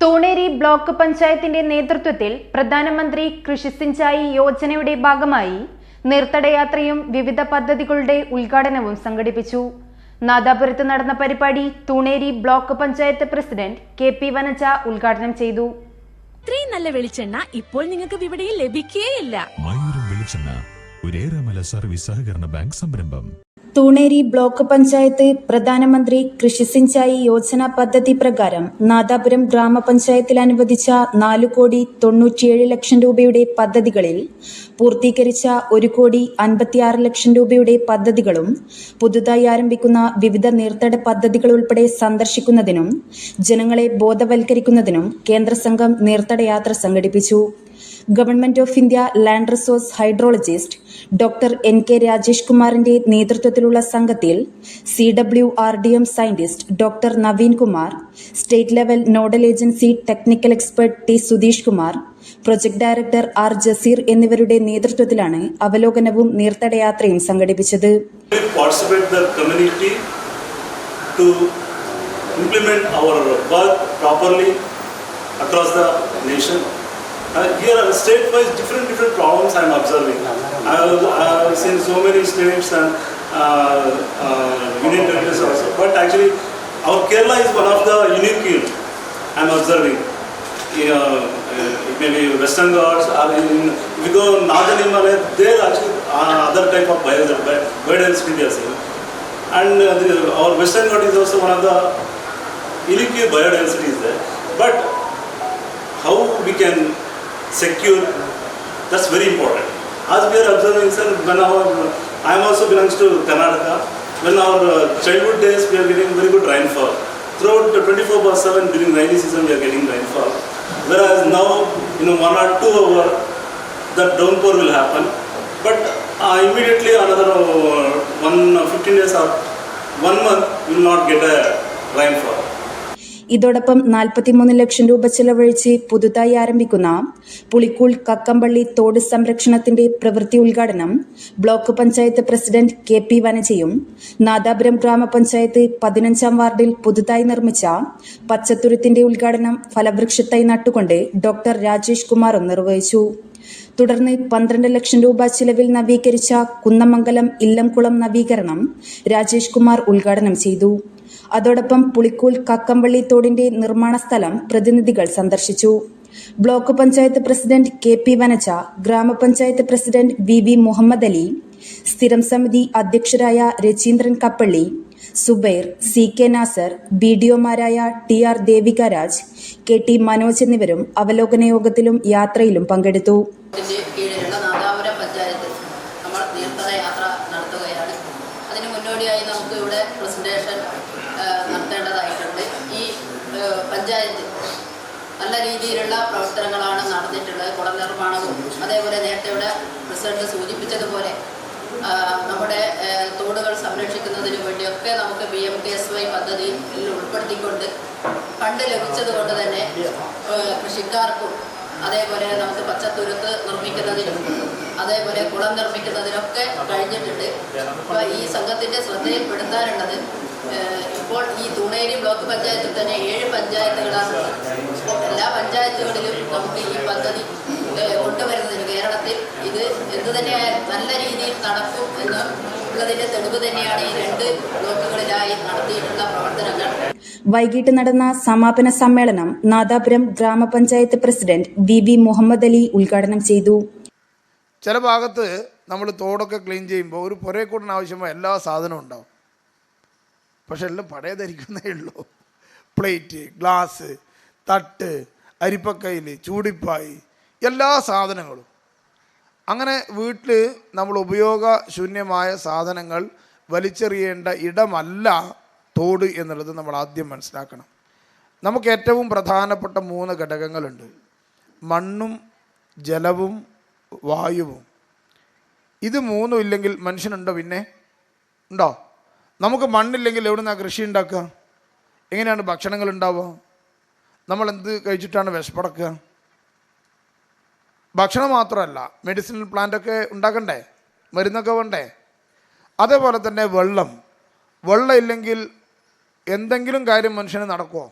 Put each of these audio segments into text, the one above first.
Thooneri block പഞ്ചായത്തിന്റെ നേതൃത്വത്തിൽ പ്രധാനമന്ത്രി കൃഷി സിഞ്ചായി യോജനയുടെ ഭാഗമായി നീർത്തടയാത്രയും വിവിധ പദ്ധതികളുടെ ഉദ്ഘാടനവും സംഘടിപ്പിച്ചു. നാദാപുരത്ത് നടന്ന പരിപാടി Thuneri block panchayat president K P Vanaja ഉദ്ഘാടനം ചെയ്തു. ഇത്രയും നല്ല വെളിച്ചെണ്ണ ഇപ്പോൾ നിങ്ങൾക്ക് വിപണിയിൽ ലഭിക്കുകയില്ല വെളിച്ചെണ്ണ ഒരേറെമല സർവീസ് സഹകരണ ബാങ്ക് സംരംഭം. തൂണേരി ബ്ലോക്ക് പഞ്ചായത്ത് പ്രധാനമന്ത്രി കൃഷി സിഞ്ചായി യോജന പദ്ധതി പ്രകാരം നാദാപുരം ഗ്രാമപഞ്ചായത്തിൽ അനുവദിച്ച നാലു കോടി തൊണ്ണൂറ്റിയേഴ് ലക്ഷം രൂപയുടെ പദ്ധതികളിൽ പൂർത്തീകരിച്ച ഒരു കോടി അൻപത്തിയാറ് ലക്ഷം രൂപയുടെ പദ്ധതികളും പുതുതായി ആരംഭിക്കുന്ന വിവിധ നീർത്തട പദ്ധതികൾ ഉൾപ്പെടെ സന്ദർശിക്കുന്നതിനും ജനങ്ങളെ ബോധവൽക്കരിക്കുന്നതിനും കേന്ദ്ര സംഘം നീർത്തട യാത്ര സംഘടിപ്പിച്ചു. Government of India land resource hydrologist doctor N K Rajesh കുമാറിന്റെ നേതൃത്വത്തിലുള്ള സംഘത്തിൽ C W R D M scientist doctor Naveen Kumar state level nodal agency technical expert T Sudheesh Kumar project director R Jaseer എന്നിവരുടെ നേതൃത്വത്തിലാണ് അവലോകനവും നീർത്തടയാത്രയും സംഘടിപ്പിച്ചത് implement our work properly across the nation. Uh, here are state-wise different different problems I am observing. I have, seen so many states and uh, uh, union territories also, but actually our Kerala is one of the unique here. I am observing. Uh, it may be Western Ghats or in, if you go Northern Himalaya, there actually uh, other type of bio, bio- biodiversity we are. And uh, the, our Western Ghat is also one of the unique biodiversity is there. But how we can secure, that's very important. As we are observing, sir, when our, I am also belongs to Karnataka, when our uh, childhood days we are getting very good rainfall. Throughout the 24 by 7 during rainy season we are getting rainfall. Whereas now, you know, one or two hour, that downpour will happen. But uh, immediately another uh, one, uh, 15 days or one month, you will not get a rainfall. ഇതോടൊപ്പം നാൽപ്പത്തിമൂന്ന് ലക്ഷം രൂപ ചെലവഴിച്ച് പുതുതായി ആരംഭിക്കുന്ന പുളിക്കൂൾ കക്കമ്പള്ളി തോട് സംരക്ഷണത്തിന്റെ പ്രവൃത്തി ഉദ്ഘാടനം block panchayat president K P വനജയും Nadapuram ഗ്രാമപഞ്ചായത്ത് പതിനഞ്ചാം വാർഡിൽ പുതുതായി നിർമ്മിച്ച പച്ചത്തുരുത്തിന്റെ ഉദ്ഘാടനം ഫലവൃക്ഷത്തായി നട്ടുകൊണ്ട് ഡോക്ടർ രാജേഷ് കുമാറും നിർവഹിച്ചു. തുടർന്ന് പന്ത്രണ്ട് ലക്ഷം രൂപ ചിലവിൽ നവീകരിച്ച കുന്നമംഗലം ഇല്ലംകുളം നവീകരണം രാജേഷ് കുമാർ ഉദ്ഘാടനം ചെയ്തു. അതോടൊപ്പം പുളിക്കൂൽ കക്കമ്പള്ളി തോടിന്റെ നിർമ്മാണ സ്ഥലം പ്രതിനിധികൾ സന്ദർശിച്ചു. Block panchayat president K P Vanaja ഗ്രാമപഞ്ചായത്ത് president V V Muhammad Ali സ്ഥിരം സമിതി അധ്യക്ഷരായ Rajeendran Kappalli Subair C K Nasar B D ഒമാരായ T R Devika Raj K T Manoj എന്നിവരും അവലോകന യോഗത്തിലും യാത്രയിലും പങ്കെടുത്തു. നമുക്ക് ഇവിടെ പ്രസന്റേഷൻ നടത്തേണ്ടതായിട്ടുണ്ട്. ഈ പഞ്ചായത്ത് നല്ല രീതിയിലുള്ള പ്രവർത്തനങ്ങളാണ് നടന്നിട്ടുള്ളത്. കുളം നിർമ്മാണവും അതേപോലെ നേരത്തെ ഇവിടെ പ്രസിഡന്റ് സൂചിപ്പിച്ചതുപോലെ നമ്മുടെ തോടുകൾ സംരക്ഷിക്കുന്നതിന് വേണ്ടിയൊക്കെ നമുക്ക് P M K S Y പദ്ധതിയിൽ ഉൾപ്പെടുത്തിക്കൊണ്ട് ഫണ്ട് ലഭിച്ചത് കൊണ്ട് തന്നെ കൃഷിക്കാർക്കും അതേപോലെ നമുക്ക് പച്ചത്തുരുത്ത് നിർമ്മിക്കുന്നതിനും അതേപോലെ കുളം നിർമ്മിക്കുന്നതിനൊക്കെ കഴിഞ്ഞിട്ടുണ്ട്. അപ്പോൾ ഈ സംഘത്തിന്റെ ശ്രദ്ധയിൽപ്പെടുത്താനുള്ളത് ഏഹ്, ഇപ്പോൾ ഈ തൂണേരി ബ്ലോക്ക് പഞ്ചായത്തിൽ തന്നെ ഏഴ് പഞ്ചായത്തുകളാണ് എല്ലാ പഞ്ചായത്തുകളിലും നമുക്ക് ഈ പദ്ധതി കൊണ്ടുവരുന്നതിന് കേരളത്തിൽ ഇത് എന്തു തന്നെയായാലും നല്ല രീതിയിൽ നടക്കും എന്ന് ഉള്ളതിന്റെ തെളിവ് തന്നെയാണ് ഈ രണ്ട് ബ്ലോക്കുകളിലായി നടത്തിയിട്ടുള്ള പ്രവർത്തനങ്ങൾ. വൈകിട്ട് നടന്ന സമാപന സമ്മേളനം നാദാപുരം ഗ്രാമപഞ്ചായത്ത് president V V Muhammad Ali ഉദ്ഘാടനം ചെയ്തു. ചില ഭാഗത്ത് നമ്മൾ തോടൊക്കെ ക്ലീൻ ചെയ്യുമ്പോൾ ഒരു പുരയക്കൂടിന് ആവശ്യമായ എല്ലാ സാധനവും ഉണ്ടാവും. പക്ഷെ എല്ലാം പഴയ ധരിക്കുന്നേ ഉള്ളൂ. പ്ലേറ്റ് ഗ്ലാസ് തട്ട് അരിപ്പക്കയിൽ ചൂടിപ്പായി എല്ലാ സാധനങ്ങളും. അങ്ങനെ വീട്ടിൽ നമ്മൾ ഉപയോഗശൂന്യമായ സാധനങ്ങൾ വലിച്ചെറിയേണ്ട ഇടമല്ല തോട് എന്നുള്ളത് നമ്മൾ ആദ്യം മനസ്സിലാക്കണം. നമുക്ക് ഏറ്റവും പ്രധാനപ്പെട്ട മൂന്ന് ഘടകങ്ങളുണ്ട്. മണ്ണും ജലവും വായുവും. ഇത് മൂന്നും ഇല്ലെങ്കിൽ മനുഷ്യനുണ്ടോ പിന്നെ? ഉണ്ടോ? നമുക്ക് മണ്ണില്ലെങ്കിൽ എവിടെ നിന്നാണ് കൃഷി ഉണ്ടാക്കുക? എങ്ങനെയാണ് ഭക്ഷണങ്ങൾ ഉണ്ടാവുക? നമ്മൾ എന്ത് കഴിച്ചിട്ടാണ് വിശപ്പടക്കുക? ഭക്ഷണം മാത്രമല്ല മെഡിസിനൽ പ്ലാന്റൊക്കെ ഉണ്ടാക്കണ്ടേ? മരുന്നൊക്കെ വേണ്ടേ? അതേപോലെ തന്നെ വെള്ളം. വെള്ളം ഇല്ലെങ്കിൽ എന്തെങ്കിലും കാര്യം മനുഷ്യന് നടക്കുമോ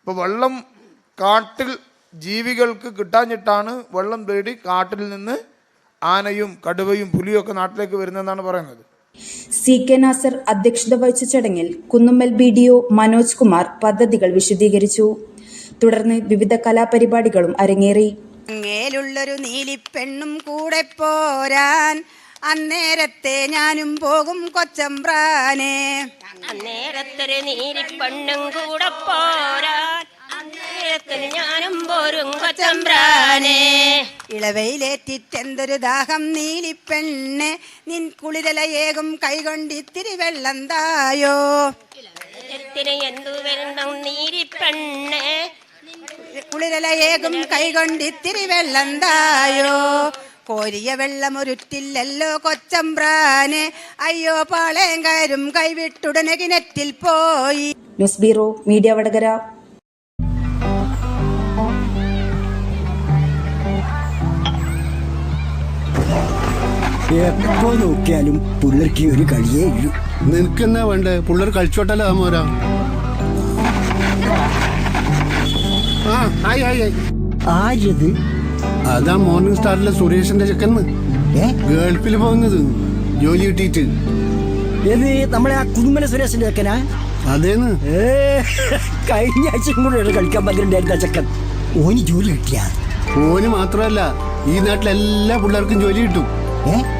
ഇപ്പോൾ വെള്ളം കാട്ടിൽ ജീവികൾക്ക് കിട്ടാഞ്ഞിട്ടാണ് വെള്ളം തേടി കാട്ടിൽ നിന്ന് ആനയും കടുവയും പുലിയും ഒക്കെ നാട്ടിലേക്ക് വരുന്നതെന്നാണ് പറയുന്നത്. സി കെ നാസർ അധ്യക്ഷത വഹിച്ച ചടങ്ങിൽ Kunnummal B D O Manoj Kumar പദ്ധതികൾ വിശദീകരിച്ചു. തുടർന്ന് വിവിധ കലാപരിപാടികളും അരങ്ങേറി. മേലുള്ളൊരു നീലിപ്പെണ്ണും കൂടെ പോരാൻ അന്നേരത്തെ ഞാനും പോകും കൊച്ചമ്പ്രാനെ. അന്നേരത്തെ നീലിപ്പെണ്ണും കൂടെ പോരാൻ അന്നേരത്തിന് ഞാനും പോരും കൊച്ചമ്പ്രാനെ. ഇളവയിലേറ്റിട്ടെന്തൊരു ദാഹം നീലിപ്പെണ്ണെ നിൻ കുളിരലയേകും കൈകൊണ്ടിത്തിരി വെള്ളം തായോ. ത്തിന് എന്തു നീരിപ്പെണ്ണെ കുളിരലയേകും കൈകൊണ്ടിത്തിരി വെള്ളം തായോ. കോരിയ വെള്ളമൊരുറ്റില്ലല്ലോ കൊച്ചമ്പ്രാനെ. അയ്യോ പാളയം കയറും കൈവിട്ടുടനെ കിണറ്റിൽ പോയി. News bureau media Vadakara. എപ്പോ നോക്കിയാലും പുള്ളർക്ക് ഒരു കളിയേ ഉള്ളൂ നിനക്കെന്നാ വേണ്ടേ? പുള്ളർ കളിച്ചോട്ടല്ലോ മോരാ? ആ ആയി ഹായ് ഹായ് ആരത് അതാ മോർണിംഗ് സ്റ്റാറിലെ സുരേഷിന്റെ ചെക്കന്ന് ഏ? ഗൾഫിൽ പോകുന്നത്. ജോലി കിട്ടിയിട്ട്. ഏത് നമ്മളെ ആ കുടുംബന സുരേഷിന്റെ ചെക്കനാ? അതേന്ന്. ഏ കഴിഞ്ഞ ആഴ്ചയും കൂടെ കളിക്കാൻ പന്ത്രണ്ടായിരുന്ന ചെക്കൻ. ഓന് ജോലി കിട്ടിയ? ഓന് മാത്രമല്ല ഈ നാട്ടിലെ എല്ലാ പിള്ളേർക്കും ജോലി കിട്ടും. ഏ?